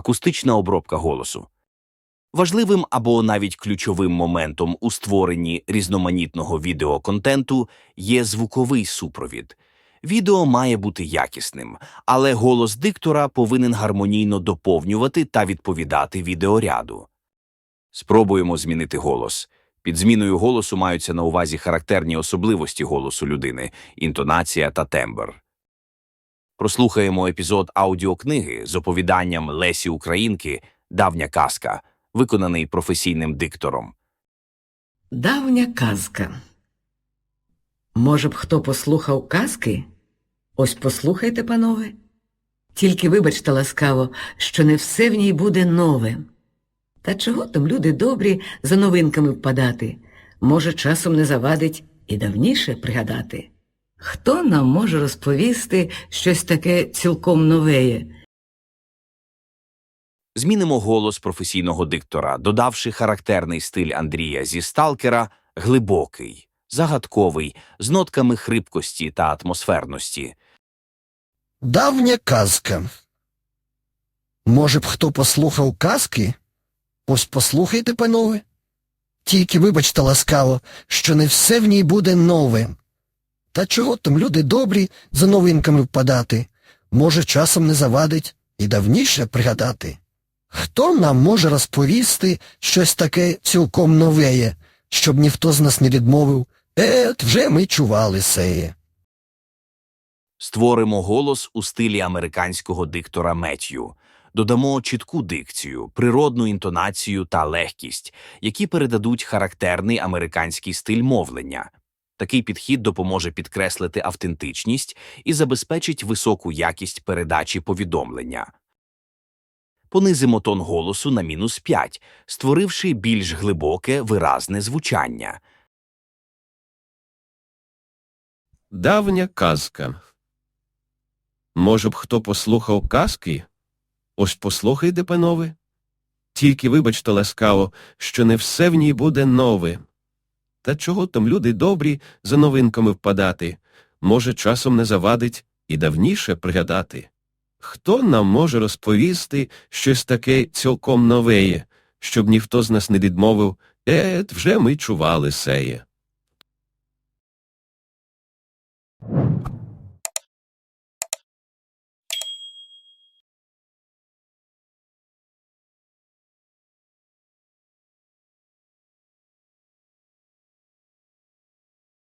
акустична обробка голосу. Важливим або навіть ключовим моментом у створенні різноманітного відеоконтенту є звуковий супровід. Відео має бути якісним, але голос диктора повинен гармонійно доповнювати та відповідати відеоряду. Спробуємо змінити голос. Під зміною голосу маються на увазі характерні особливості голосу людини, інтонація та тембр. Прослухаємо епізод аудіокниги з оповіданням Лесі Українки Давня казка, виконаний професійним диктором. Давня казка. Може б, хто послухав казки? Ось послухайте, панове. Тільки вибачте ласкаво, що не все в ній буде нове. Та чого там люди добрі за новинками впадати? Може, часом не завадить і давніше пригадати. Хто нам може розповісти щось таке цілком новеє? Змінимо голос професійного диктора, додавши характерний стиль Андрія зі сталкера глибокий, загадковий, з нотками хрипкості та атмосферності. Давня казка. Може б, хто послухав казки? Ось послухайте, панове. Тільки вибачте ласкаво, що не все в ній буде нове. Та чого там люди добрі за новинками впадати? Може, часом не завадить і давніше пригадати. Хто нам може розповісти щось таке цілком новеє, щоб ніхто з нас не відмовив, е, вже ми чували сеє. Створимо голос у стилі американського диктора Меттью. Додамо чітку дикцію, природну інтонацію та легкість, які передадуть характерний американський стиль мовлення. Такий підхід допоможе підкреслити автентичність і забезпечить високу якість передачі повідомлення. Понизимо тон голосу на мінус 5, створивши більш глибоке, виразне звучання. Давня казка. Може б, хто послухав казки? Ось послухайте, панове. Тільки вибачте ласкаво, що не все в ній буде нове. Та чого там люди добрі за новинками впадати? Може, часом не завадить і давніше пригадати. Хто нам може розповісти щось таке цілком новеє, щоб ніхто з нас не відмовив, Ет, вже ми чували сеє.